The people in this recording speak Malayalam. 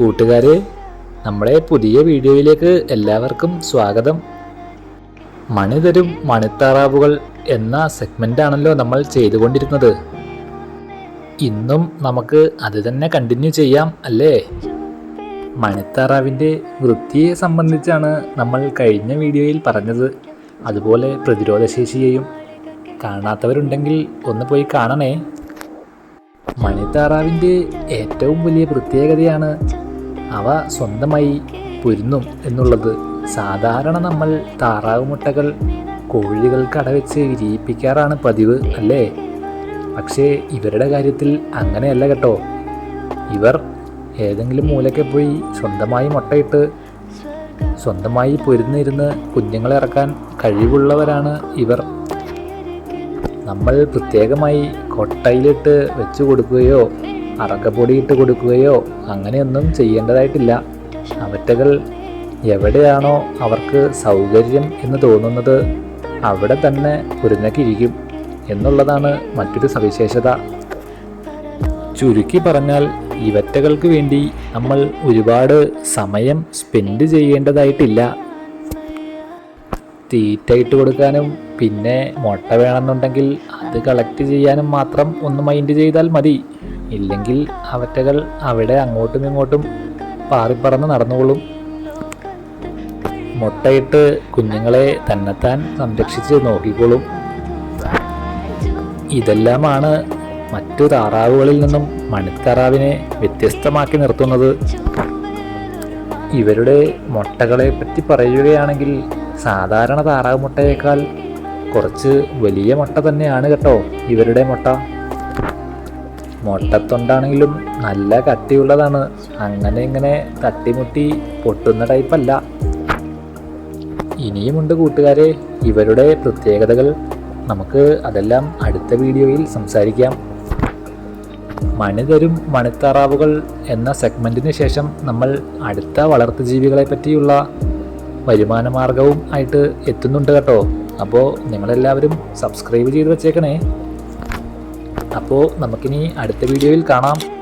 കൂട്ടുകാരെ നമ്മുടെ പുതിയ വീഡിയോയിലേക്ക് എല്ലാവർക്കും സ്വാഗതം. മണി തരും മണിത്താറാവുകൾ എന്ന സെഗ്മെന്റാണല്ലോ നമ്മൾ ചെയ്തുകൊണ്ടിരുന്നത്. ഇന്നും നമുക്ക് അത് തന്നെ കണ്ടിന്യൂ ചെയ്യാം അല്ലേ? മണിത്താറാവിന്റെ വൃത്തിയെ സംബന്ധിച്ചാണ് നമ്മൾ കഴിഞ്ഞ വീഡിയോയിൽ പറഞ്ഞത്. അതുപോലെ പ്രതിരോധശേഷിയെയും കാണാത്തവരുണ്ടെങ്കിൽ ഒന്ന് പോയി കാണണേ. മണിത്താറാവിന്റെ ഏറ്റവും വലിയ പ്രത്യേകതയാണ് അവ സ്വന്തമായി പൊരുന്നും എന്നുള്ളത്. സാധാരണ നമ്മൾ താറാവ് മുട്ടകൾ കോഴികൾക്ക് അടവെച്ച് വിരിയിപ്പിക്കാറാണ് പതിവ് അല്ലേ? പക്ഷേ ഇവരുടെ കാര്യത്തിൽ അങ്ങനെയല്ല കേട്ടോ. ഇവർ ഏതെങ്കിലും മൂലയ്ക്ക് പോയി സ്വന്തമായി മുട്ടയിട്ട് സ്വന്തമായി പൊരുന്നിരുന്ന് കുഞ്ഞുങ്ങളെ ഇറക്കാൻ കഴിവുള്ളവരാണ് ഇവർ. നമ്മൾ പ്രത്യേകമായി കൊട്ടയിലിട്ട് വെച്ചു കൊടുക്കുകയോ അറക്കപ്പൊടി ഇട്ട് കൊടുക്കുകയോ അങ്ങനെയൊന്നും ചെയ്യേണ്ടതായിട്ടില്ല. അവറ്റകൾ എവിടെയാണോ അവർക്ക് സൗകര്യം എന്ന് തോന്നുന്നത് അവിടെ തന്നെ കുരുന്നക്കിരിക്കും എന്നുള്ളതാണ് മറ്റൊരു സവിശേഷത. ചുരുക്കി പറഞ്ഞാൽ ഇവറ്റകൾക്ക് വേണ്ടി നമ്മൾ ഒരുപാട് സമയം സ്പെൻഡ് ചെയ്യേണ്ടതായിട്ടില്ല. തീറ്റ ഇട്ട് കൊടുക്കാനും പിന്നെ മുട്ട വേണമെന്നുണ്ടെങ്കിൽ അത് കളക്ട് ചെയ്യാനും മാത്രം ഒന്ന് മൈൻഡ് ചെയ്താൽ മതി. ഇല്ലെങ്കിൽ അവറ്റകൾ അവിടെ അങ്ങോട്ടും ഇങ്ങോട്ടും പാറിപ്പറന്ന് നടന്നുകൊള്ളും. മുട്ടയിട്ട് കുഞ്ഞുങ്ങളെ തന്നെത്താൻ സംരക്ഷിച്ച് നോക്കിക്കോളും ഇതെല്ലാമാണ് മറ്റു താറാവുകളിൽ നിന്നും മണിത്താറാവിനെ വ്യത്യസ്തമാക്കി നിർത്തുന്നത്. ഇവരുടെ മുട്ടകളെ പറ്റി പറയുകയാണെങ്കിൽ സാധാരണ താറാവ് മുട്ടയേക്കാൾ കുറച്ച് വലിയ മുട്ട തന്നെയാണ് കേട്ടോ ഇവരുടെ മുട്ട. മുട്ടത്തൊണ്ടാണെങ്കിലും നല്ല കട്ടിയുള്ളതാണ്. അങ്ങനെ ഇങ്ങനെ തട്ടിമുട്ടി പൊട്ടുന്ന ടൈപ്പല്ല. ഇനിയുമുണ്ട് കൂട്ടുകാരെ ഇവരുടെ പ്രത്യേകതകൾ. നമുക്ക് അതെല്ലാം അടുത്ത വീഡിയോയിൽ സംസാരിക്കാം. മണിതരും മണിത്താറാവുകൾ എന്ന സെഗ്മെന്റിന് ശേഷം നമ്മൾ അടുത്ത വളർത്തു ജീവികളെ പറ്റിയുള്ള വരുമാന മാർഗവും ആയിട്ട് എത്തുന്നുണ്ട് കേട്ടോ. അപ്പോൾ നിങ്ങളെല്ലാവരും സബ്സ്ക്രൈബ് ചെയ്ത് വെച്ചേക്കണേ. അപ്പോൾ നമുക്കിനി അടുത്ത വീഡിയോയിൽ കാണാം.